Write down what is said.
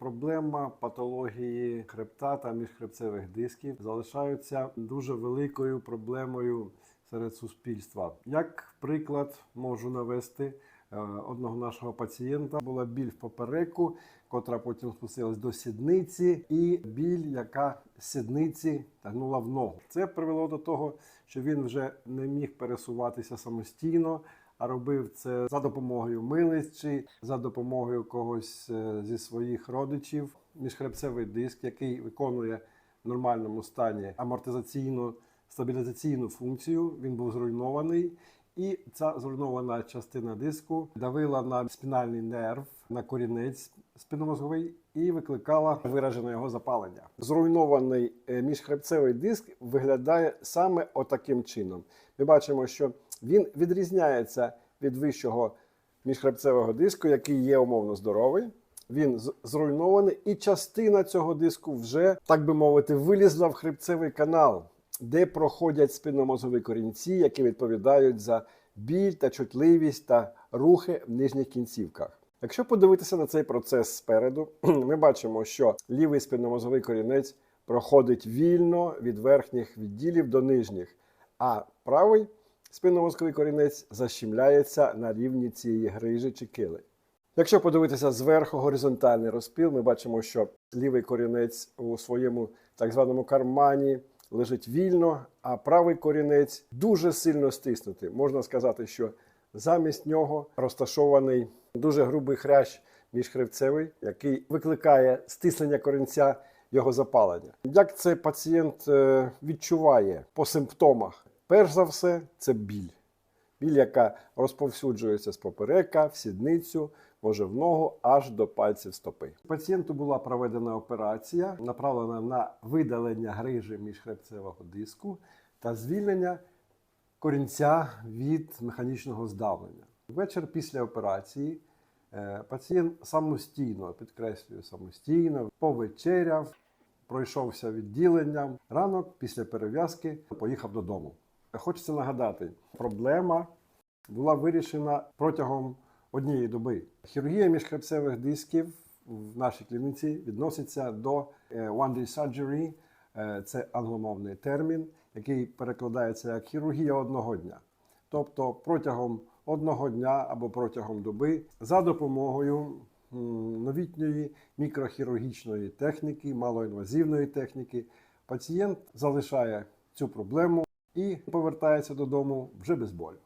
проблема патології хребта та міжхребцевих дисків залишаються дуже великою проблемою серед суспільства. Як приклад можу навести е, одного нашого пацієнта була біль в попереку, котра потім спустилась до сідниці, і біль, яка сідниці тягнула в ногу. Це привело до того, що він вже не міг пересуватися самостійно, а робив це за допомогою милиць за допомогою когось е, зі своїх родичів. Міжхребцевий диск, який виконує в нормальному стані амортизаційну стабілізаційну функцію. Він був зруйнований. І ця зруйнована частина диску давила на спінальний нерв, на корінець спинномозговий і викликала виражене його запалення. Зруйнований е, міжхребцевий диск виглядає саме отаким чином. Ми бачимо, що він відрізняється від вищого міжхребцевого диску, який є умовно здоровий. Він зруйнований, і частина цього диску вже, так би мовити, вилізла в хребцевий канал, де проходять спинномозгові корінці, які відповідають за біль та чутливість та рухи в нижніх кінцівках. Якщо подивитися на цей процес спереду, ми бачимо, що лівий спинномозговий корінець проходить вільно від верхніх відділів до нижніх, а правий спинномозговий корінець защемляється на рівні цієї грижі чи кили. Якщо подивитися зверху горизонтальний розпіл, ми бачимо, що лівий корінець у своєму так званому кармані лежить вільно, а правий корінець дуже сильно стиснутий. Можна сказати, що замість нього розташований дуже грубий хрящ міжхребцевий, який викликає стиснення корінця його запалення. Як цей пацієнт е, відчуває по симптомах? Перш за все, це біль. Біль, яка розповсюджується з поперека в сідницю, може в ногу аж до пальців стопи. Пацієнту була проведена операція, направлена на видалення грижі міжхребцевого диску та звільнення корінця від механічного здавлення. Вечір після операції е, пацієнт самостійно, підкреслюю, самостійно повечеряв, пройшовся відділенням. Ранок після перев'язки поїхав додому. Хочеться нагадати, проблема була вирішена протягом однієї доби. Хірургія міжхребцевих дисків в нашій клініці відноситься до е, one day surgery. Е, Це англомовний термін, який перекладається як хірургія одного дня. Тобто протягом одного дня або протягом доби за допомогою новітньої мікрохірургічної техніки, малоінвазивної техніки, пацієнт залишає цю проблему і повертається додому вже без болю.